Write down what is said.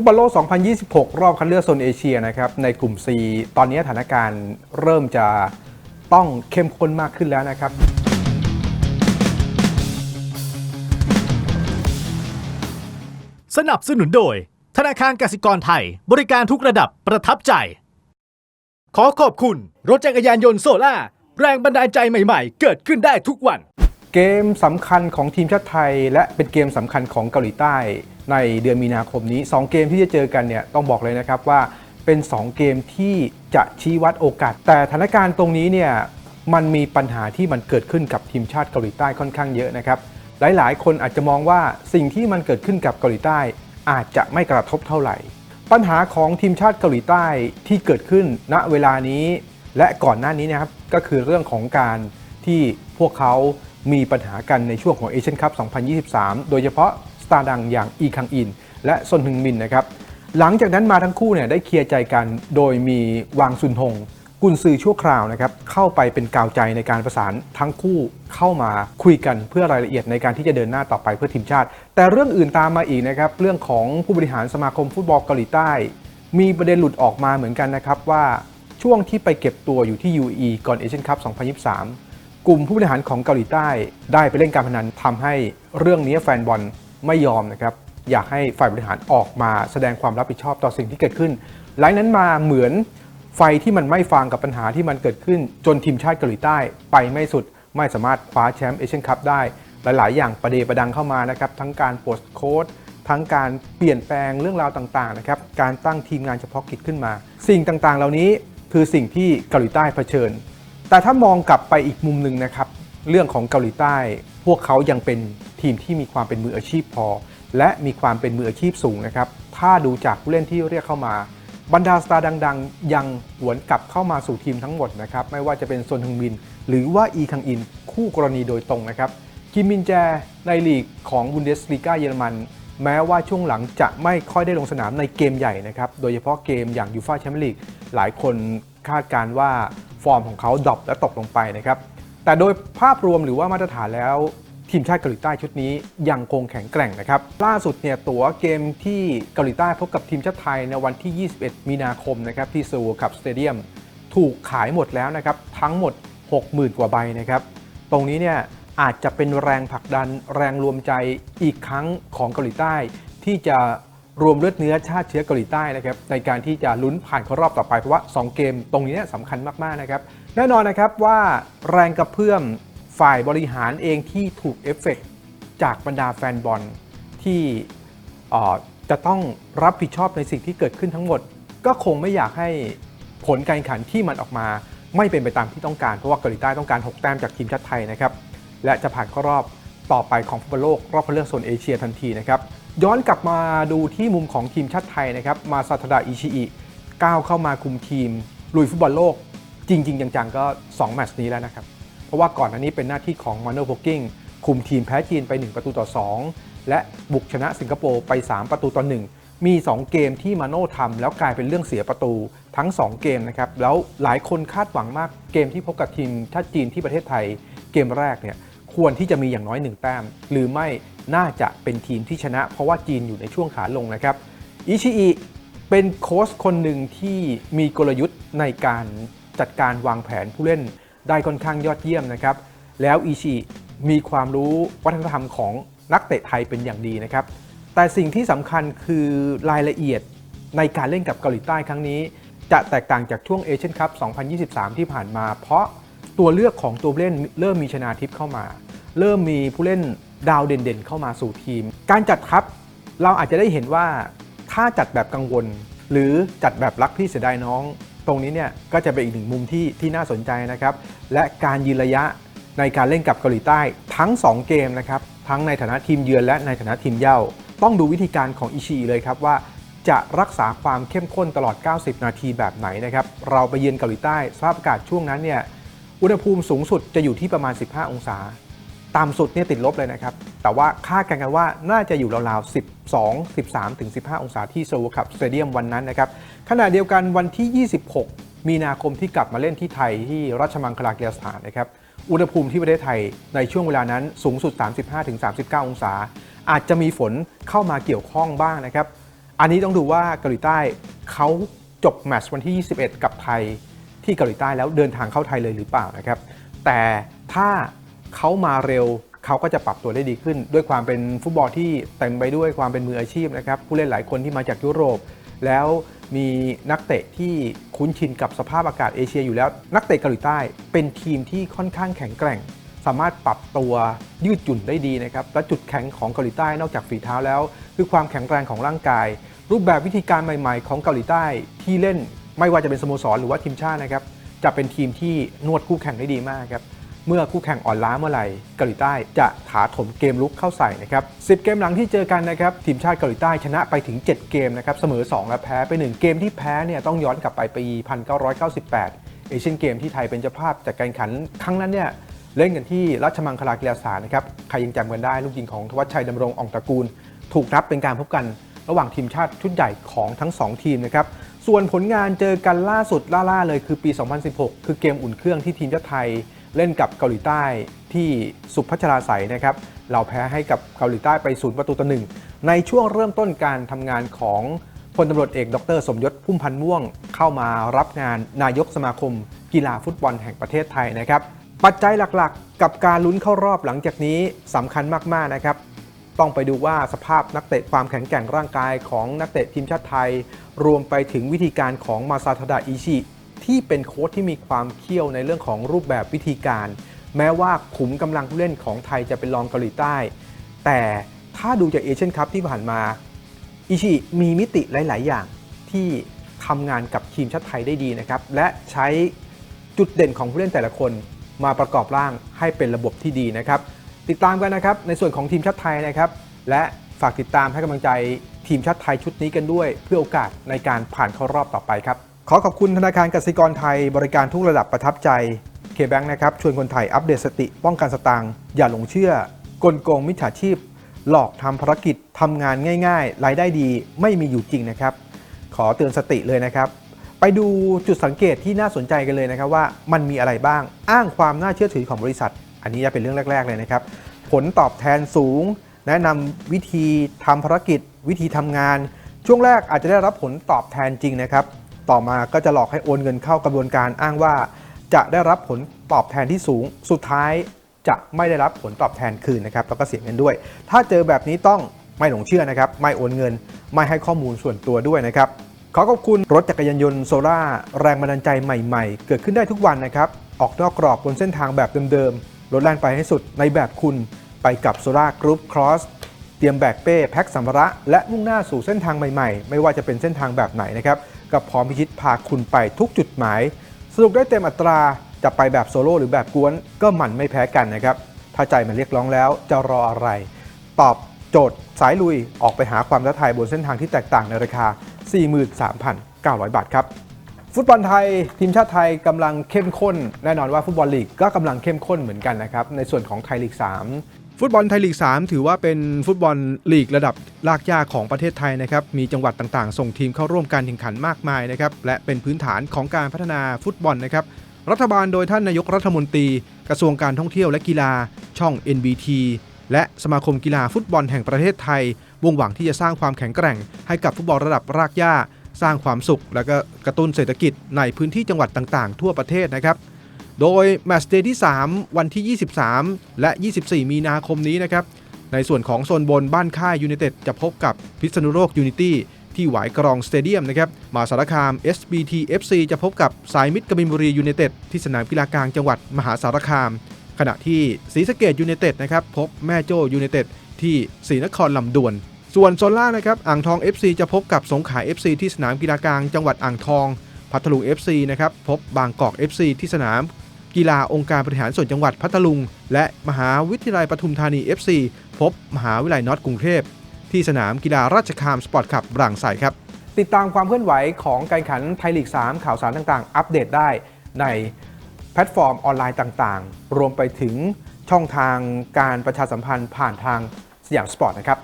ฟุตบอลโลก 2026 รอบคัดเลือกโซนเอเชียนะครับในกลุ่ม C ตอนนี้สถานการณ์เริ่มจะต้องเข้มข้นมากขึ้นแล้วนะครับ สนับสนุนโดย ธนาคารกสิกรไทย บริการทุกระดับประทับใจ ขอขอบคุณ รถจักรยานยนต์โซล่า แรงบันดาลใจใหม่ๆ เกิดขึ้นได้ทุกวัน เกมสำคัญของทีมชาติไทย และเป็นเกมสำคัญของเกาหลีใต้ในเดือนมีนาคมนี้ 2 เกมที่จะเจอกันเนี่ยต้องบอกเลยนะครับว่าเป็น 2 เกมที่จะชี้วัดโอกาส แต่สถานการณ์ตรงนี้เนี่ยมันมีปัญหาที่มันเกิดขึ้นกับทีมชาติเกาหลีใต้ค่อนข้างเยอะนะครับหลาย ๆ คนอาจจะมองว่าสิ่งที่มันเกิดขึ้นกับเกาหลีใต้ อาจจะไม่กระทบเท่าไหร่ ปัญหาของทีมชาติเกาหลีใต้ที่เกิดขึ้นณเวลานี้ และก่อนหน้านี้นะครับก็คือเรื่องของการที่พวกเขา มีปัญหากันในช่วงของเอเชียนคัพ 2023 โดยเฉพาะสตาร์ดังอย่างอีคังอิน และซนฮึงมินนะครับ หลังจากนั้นมาทั้งคู่เนี่ยได้เคลียร์ใจกันโดยมีวางซุนฮงกุนซือชั่วคราวนะครับเข้าไปเป็นกาวใจในการประสานทั้งคู่เข้ามาคุยกันเพื่อรายละเอียดในการที่จะเดินหน้าต่อไปเพื่อทีมชาติ แต่เรื่องอื่นตามมาอีกนะครับเรื่องของผู้บริหารสมาคมฟุตบอลเกาหลีใต้ มีประเด็นหลุดออกมาเหมือนกันนะครับว่าช่วงที่ไปเก็บตัวอยู่ที่ UAE ก่อนเอเชียนคัพ 2023 กลุ่มผู้บริหารของเกาหลีใต้ได้ไปเล่นการพนันทำให้เรื่องนี้แฟนบอลไม่ยอมนะครับอยากให้ฝ่ายบริหารออกมาแสดงความรับผิดชอบต่อสิ่งที่เกิดขึ้นหลังนั้นมาเหมือนไฟที่มันไม่ฟังกับปัญหาที่มันเกิดขึ้น จนทีมชาติเกาหลีใต้ไปไม่สุดไม่สามารถคว้าแชมป์เอเชียนคัพได้ หลาย ๆ อย่างประเดประดังเข้ามานะครับทั้งการโพสต์โค้ดทั้งการเปลี่ยนแปลงเรื่องราวต่าง ๆ นะครับการตั้งทีมงานเฉพาะกิจขึ้นมา สิ่งต่าง ๆ เหล่านี้คือสิ่งที่เกาหลีใต้เผชิญ แต่ถ้ามองกลับไปอีกมุมหนึ่งนะครับ เรื่องของเกาหลีใต้ พวกเขายังเป็นทีมที่มีความเป็นมืออาชีพพอ และมีความเป็นมืออาชีพสูงนะครับ ถ้าดูจากผู้เล่นที่เรียกเข้ามา บรรดาสตาร์ดัง ๆ ยังหวนกลับเข้ามาสู่ทีมทั้งหมดนะครับ ไม่ว่าจะเป็นซนฮึงมิน หรือว่าอีคังอิน คู่กรณีโดยตรงนะครับคิมมินแจในลีกของบุนเดสลีกาเยอรมันแม้ว่าช่วงหลังจะไม่ค่อยได้ลงสนามในเกมใหญ่นะครับ โดยเฉพาะเกมอย่างยูฟ่าแชมเปี้ยนลีกหลายคนคาดการณ์ว่า ร์มของเขาดรอปและตกลงไปนะครับ แต่โดยภาพรวมหรือว่ามาตรฐานแล้วทีมชาติเกาหลีใต้ชุดนี้ยังคงแข็งแกร่งนะครับ ล่าสุดเนี่ยตั๋วเกมที่เกาหลีใต้พบกับทีมชาติไทยในวันที่ 21 มีนาคมนะครับที่ซูคับสเตเดียมถูกขายหมดแล้วนะครับ ทั้งหมด 60,000 กว่าใบนะครับ ตรงนี้เนี่ยอาจจะเป็นแรงผลักดันแรงรวมใจอีกครั้งของเกาหลีใต้ ที่จะ รวมเลือดเนื้อชาติเชื้อเกาหลีใต้นะครับในการที่จะลุ้นผ่านเข้ารอบต่อไปเพราะว่า 2 เกมตรงนี้เนี่ยสำคัญมากๆนะครับแน่นอนนะครับว่าแรงกระเพื่อมฝ่ายบริหารเองที่ถูกเอฟเฟกต์จากบรรดาแฟนบอลที่จะต้องรับผิดชอบในสิ่งที่เกิดขึ้นทั้งหมด ก็คงไม่อยากให้ผลการแข่งขันที่มันออกมา ไม่เป็นไปตามที่ต้องการเพราะว่าเกาหลีใต้ต้องการ 6 แต้มจากทีมชาติไทยนะครับและจะผ่านเข้ารอบต่อไปของฟุตบอลโลกรอบคัดเลือกโซนเอเชียทันทีนะครับ ย้อนกลับมาดูที่มุมของทีมชาติไทยนะครับ มาซาทดาอิชิอิก้าวเข้ามาคุมทีม ลุยฟุตบอลโลก จริง ๆ จังๆ ก็ 2 แมตช์นี้แล้วนะครับ เพราะว่าก่อนอันนี้เป็นหน้าที่ของมาโนโพกิ้งคุมทีมแพ้จีนไป 1 ประตูต่อ 2 และบุกชนะสิงคโปร์ไป 3 ประตูต่อ 1 มี 2 เกมที่มาโน่ทำแล้วกลายเป็นเรื่องเสียประตูทั้ง 2 เกมนะครับ แล้วหลายคนคาดหวังมากเกมที่พบกับทีมชาติจีนที่ประเทศไทยเกมแรกเนี่ยควรที่จะมีอย่างน้อย 1 แต้ม หรือไม่ น่าจะเป็นทีมที่ชนะ เพราะว่าจีนอยู่ในช่วงขาลงนะครับอิชิอิเป็นโค้ชคนหนึ่งที่มีกลยุทธ์ในการจัดการวางแผนผู้เล่นได้ค่อนข้างยอดเยี่ยมนะครับ แล้วอิชิมีความรู้วัฒนธรรมของนักเตะไทยเป็นอย่างดีนะครับ แต่สิ่งที่สำคัญคือรายละเอียดในการเล่นกับเกาหลีใต้ครั้งนี้ จะแตกต่างจากช่วงเอเชียนคัพ 2023 ที่ผ่านมา เพราะตัวเลือกของตัวเล่นเริ่มมีชนาทิพย์เข้ามา เริ่มมีผู้เล่น ดาวเด่นๆ เข้ามาสู่ทีม การจัดทัพเราอาจจะได้เห็นว่าถ้าจัดแบบกังวล หรือจัดแบบรักพี่เสียดายน้อง ตรงนี้เนี่ยก็จะเป็นอีกหนึ่งมุมที่ที่น่าสนใจนะครับ และการยืนระยะในการเล่นกับเกาหลีใต้ทั้ง 2 เกมนะครับทั้งในฐานะทีมเยือนและในฐานะทีมเย่าต้องดูวิธีการของอิชิเลยครับว่าจะรักษาความเข้มข้นตลอด 90 นาทีแบบไหนนะครับ เราไปเยือนเกาหลีใต้สภาพอากาศช่วงนั้นเนี่ย อุณหภูมิสูงสุดจะอยู่ที่ประมาณ 15 องศา ต่ำสุดเนี่ยติดลบเลยนะครับ แต่ว่าคาดกันกันว่าน่าจะอยู่ราวๆ 12 13ถึง15 องศาที่โซลคับสเตเดียมวันนั้นนะครับ ขณะเดียวกันวันที่ 26 มีนาคมที่กลับมาเล่นที่ไทยที่ราชมังคลากีฬาสถานนะครับ อุณหภูมิที่ประเทศไทยในช่วงเวลานั้นสูงสุด 35ถึง39 องศา อาจจะมีฝนเข้ามาเกี่ยวข้องบ้างนะครับ อันนี้ต้องดูว่าเกาหลีใต้เขาจบแมตช์วันที่ 21 กับไทยที่เกาหลีใต้แล้วเดินทางเข้าไทยเลยหรือเปล่านะครับ แต่ถ้า เขามาเร็วเขาก็จะปรับตัวได้ดีขึ้น ด้วยความเป็นฟุตบอลที่เต็มไปด้วยความเป็นมืออาชีพนะครับผู้เล่นหลายคนที่มาจากยุโรป แล้วมีนักเตะที่คุ้นชินกับสภาพอากาศเอเชียอยู่แล้ว นักเตะเกาหลีใต้ เป็นทีมที่ค่อนข้างแข็งแกร่ง สามารถปรับตัวยืดหยุ่นได้ดีนะครับและจุดแข็งของเกาหลีใต้นอกจากฝีเท้าแล้ว คือความแข็งแรงของร่างกาย รูปแบบวิธีการใหม่ ๆ ของเกาหลีใต้ที่เล่นไม่ว่าจะเป็นสโมสรหรือว่าทีมชาตินะครับจะเป็นทีมที่นวดคู่แข่งได้ดีมากครับ เมื่อคู่แข่งอ่อนล้าเมื่อไหร่เกาหลีใต้จะถาถมเกมลุกเข้าใส่นะครับ10 เกมหลังที่เจอกันนะครับทีมชาติเกาหลีใต้ชนะไปถึง 7 เกมนะครับเสมอ 2 และแพ้ไป 1 เกมที่แพ้เนี่ยต้องย้อนกลับไปปี 1998 เอเชียนเกมที่ไทยเป็นเจ้าภาพจากการขันครั้งนั้นเนี่ยเล่นกันที่ราชมังคลากีฬาสถานนะครับใครยังจำกันได้ลูกยิงของทวัชชัยดำรงอ่องตระกูล ถูกนับเป็นการพบกันระหว่างทีมชาติชุดใหญ่ของทั้ง 2 ทีมนะครับส่วนผลงานเจอกันล่าสุดล่าๆเลยคือปี 2016 คือเกมอุ่นเครื่องที่ทีมชาติไทย เล่นกับเกาหลีใต้ที่สุพัชราใสนะครับ เราแพ้ให้กับเกาหลีใต้ไปศูนย์ประตูต่อหนึ่งในช่วงเริ่มต้นการทำงานของพลตำรวจเอกดร สมยศพุ่มพันธ์ม่วงเข้ามารับงานนายกสมาคม กีฬาฟุตบอลแห่งประเทศไทยนะครับ ปัจจัยหลักๆ กับการลุ้นเข้ารอบหลังจากนี้สำคัญมากๆนะครับต้องไปดูว่าสภาพนักเตะความแข็งแกร่งร่างกายของนักเตะทีมชาติไทย รวมไปถึงวิธีการของมาซาทดะอิชิ ที่เป็นโค้ชที่มีความเขี้ยวในเรื่องของรูปแบบวิธีการ แม้ว่าขุมกำลังผู้เล่นของไทยจะเป็นรองเกาหลีใต้ แต่ถ้าดูจากเอเชียนคัพที่ผ่านมาอิชิมีมิติหลาย ๆ อย่างที่ทำงานกับทีมชาติไทยได้ดีนะครับ และใช้จุดเด่นของผู้เล่นแต่ละคนมาประกอบร่างให้เป็นระบบที่ดีนะครับ ติดตามกันนะครับในส่วนของทีมชาติไทยนะครับ และฝากติดตามให้กำลังใจทีมชาติไทยชุดนี้กันด้วย เพื่อโอกาสในการผ่านเข้ารอบต่อไปครับ ขอขอบคุณธนาคารกสิกรไทยบริการทุกระดับประทับใจเคแบงค์นะครับชวนคนไทยอัปเดตสติ ป้องกันสตางค์อย่าหลงเชื่อกลโกงมิจฉาชีพ หลอกทำภารกิจทำงานง่ายๆรายได้ดีไม่มีอยู่จริงนะครับ ขอเตือนสติเลยนะครับ ไปดูจุดสังเกตที่น่าสนใจกันเลยนะครับว่ามันมีอะไรบ้างอ้างความน่าเชื่อถือของบริษัท อันนี้จะเป็นเรื่องแรก ๆ เลยนะครับ ผลตอบแทนสูง แนะนำวิธีทำภารกิจ วิธีทำงาน ช่วงแรกอาจจะได้รับผลตอบแทนจริงนะครับ ต่อมาก็จะหลอกให้โอนเงินเข้ากระบวนการอ้างว่า จะได้รับผลตอบแทนที่สูง สุดท้ายจะไม่ได้รับผลตอบแทนคืนนะครับแล้วก็เสียเงินด้วย ถ้าเจอแบบนี้ต้องไม่หลงเชื่อนะครับไม่โอนเงิน ไม่ให้ข้อมูลส่วนตัวด้วยนะครับขอขอบคุณรถจักรยานยนต์โซล่าแรงบันดาลใจใหม่ๆ เกิดขึ้นได้ทุกวันนะครับออกนอกกรอบบนเส้นทางแบบเดิมๆรถแล่นไปให้สุดในแบบคุณไปกับโซล่ากรุ๊ปครอสเตรียมแบกเป้แพ็คสัมภาระ และมุ่งหน้าสู่เส้นทางใหม่ๆ ไม่ว่าจะเป็นเส้นทางแบบไหนนะครับ กับพร้อมพิชิตพาคุณไปทุกจุดหมาย สนุกได้เต็มอัตราจะไปแบบโซโล่หรือแบบกวนก็หมั่นไม่แพ้กันนะครับ ถ้าใจมันเรียกร้องแล้วจะรออะไร ตอบโจทย์สายลุยออกไปหาความท้าทายบนเส้นทางที่แตกต่างในราคา 43,900 บาทครับฟุตบอลไทยทีมชาติไทยกำลังเข้มข้น แน่นอนว่าฟุตบอลลีกก็กำลังเข้มข้นเหมือนกันนะครับในส่วนของไทยลีก 3 ฟุตบอลไทยลีก 3 ถือว่าเป็นฟุตบอลลีกระดับลากย่าของประเทศไทยนะครับ มีจังหวัดต่างๆ ส่งทีมเข้าร่วมการแข่งขันมากมายนะครับ และเป็นพื้นฐานของการพัฒนาฟุตบอลนะครับ รัฐบาลโดยท่านนายกรัฐมนตรี กระทรวงการท่องเที่ยวและกีฬา ช่อง NBT และสมาคมกีฬาฟุตบอลแห่งประเทศไทยวงหวังที่จะสร้างความแข็งแกร่ง ให้กับฟุตบอลระดับรากหญ้า สร้างความสุข และก็กระตุ้นเศรษฐกิจในพื้นที่จังหวัดต่างๆ ทั่วประเทศนะครับ โดยแมตช์เดย์ที่ 3 วันที่ 23 และ 24 มีนาคมนี้นะครับ ในส่วนของโซนบนบ้านค่ายยู i นเต็ดจะพบกับพิษณุโลกยูนิตี้ที่หวายกรองสเตเดียมนะครับมหาสารคาม SBT FC จะพบกับสายมิตรกบินบุรียู i นเต็ดที่สนามกีฬากลางจังหวัดมหาสารคาม ขณะที่ศรีสะเกดยู i นเต็ดนะครับพบแม่โจ้ยู i นเต็ดที่ศรีนครลำดวน ส่วนโซนล่างนะครับอ่างทอง FC จะพบกับสงขลา FC ที่สนามกีฬากลางจังหวัดอ่างทอง พัทลุง FC นะครับพบบางกอก FC ที่สนาม กีฬาองค์การบริหารส่วนจังหวัดพัทลุง และมหาวิทยาลัยปทุมธานี FC พบมหาวิทยาลัยน็อตกรุงเทพ ที่สนามกีฬาราชคามสปอร์ตคลับบรังไสครับ ติดตามความเคลื่อนไหวของการแข่งขันไทยลีก 3 ข่าวสารต่างๆ อัปเดตได้ในแพลตฟอร์มออนไลน์ต่างๆ รวมไปถึงช่องทางการประชาสัมพันธ์ผ่านทางสยามสปอร์ตนะครับ